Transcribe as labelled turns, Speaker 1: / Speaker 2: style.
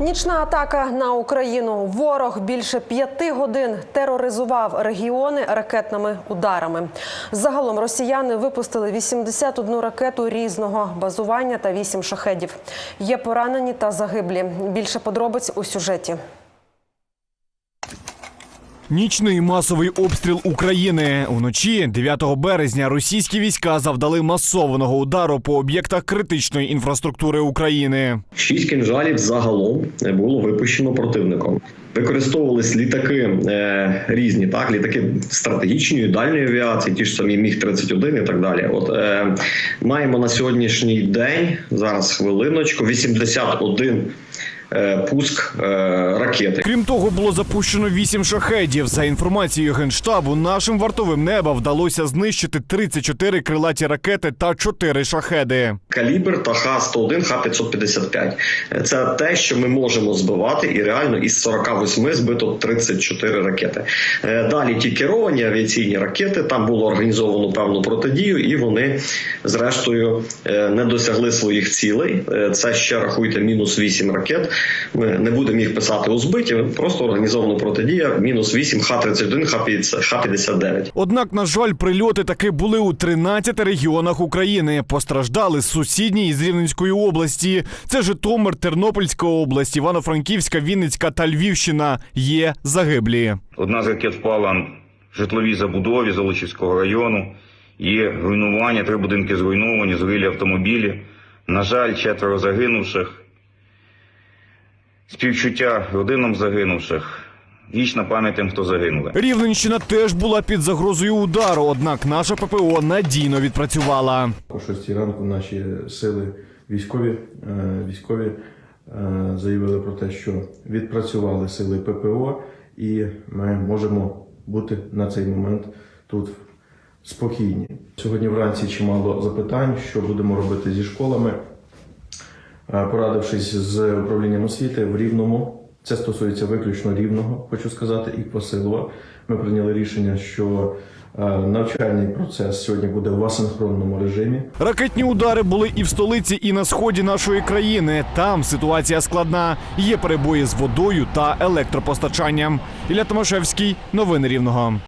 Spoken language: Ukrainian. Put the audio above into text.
Speaker 1: Нічна атака на Україну. Ворог більше п'яти годин тероризував регіони ракетними ударами. Загалом росіяни випустили 81 ракету різного базування та 8 шахедів. Є поранені та загиблі. Більше подробиць у сюжеті.
Speaker 2: Нічний масовий обстріл України уночі 9 березня російські війська завдали масованого удару по об'єктах критичної інфраструктури України.
Speaker 3: Шість кінжалів загалом було випущено противником. Використовувались літаки е, різні, так літаки стратегічної дальньої авіації, ті ж самі міг 31 і так далі. От е, маємо на сьогоднішній день зараз хвилиночку 81 е, пуск е, ракети.
Speaker 2: Крім того, було запущено 8 шахедів. За інформацією генштабу, нашим вартовим неба вдалося знищити 34 крилаті ракети та 4 шахеди.
Speaker 3: Калібр та Х-101, Х-555. Це те, що ми можемо збивати, і реально із 48 збито 34 ракети. Е, Далі ті керовані авіаційні ракети, там було організовано певну протидію, і вони, зрештою, е, не досягли своїх цілей. Е, Це ще рахуйте мінус 8 ракет. Ми не будемо їх писати у збиті, просто організовано протидія, мінус 8 Х-31, Х-50, Х-59.
Speaker 2: Однак, на жаль, прильоти таки були у 13 регіонах України. Постраждали сусідні із Рівненської області. Це Житомир, Тернопільська область, Івано-Франківська, Вінницька та Львівщина. Є загиблі.
Speaker 4: Одна з ракет впала в житловій забудові Золочівського району. Є руйнування, три будинки зруйновані, згорілі автомобілі. На жаль, четверо загинувших. Співчуття родинам загинувших. Вічна пам'ять тим, хто загинули.
Speaker 2: Рівненщина теж була під загрозою удару, однак наша ППО надійно відпрацювала.
Speaker 5: О 6 ранку наші сили військові, е, військові е, заявили про те, що відпрацювали сили ППО, і ми можемо бути на цей момент тут спокійні. Сьогодні вранці чимало запитань, що будемо робити зі школами. Е, Порадившись з управлінням освіти в Рівному, це стосується виключно Рівного, хочу сказати, і Квасилова. Ми прийняли рішення, що е, навчальний процес сьогодні буде в асинхронному режимі.
Speaker 2: Ракетні удари були і в столиці, і на сході нашої країни. Там ситуація складна. Є перебої з водою та електропостачанням. Ілля Томашевський, новини Рівного.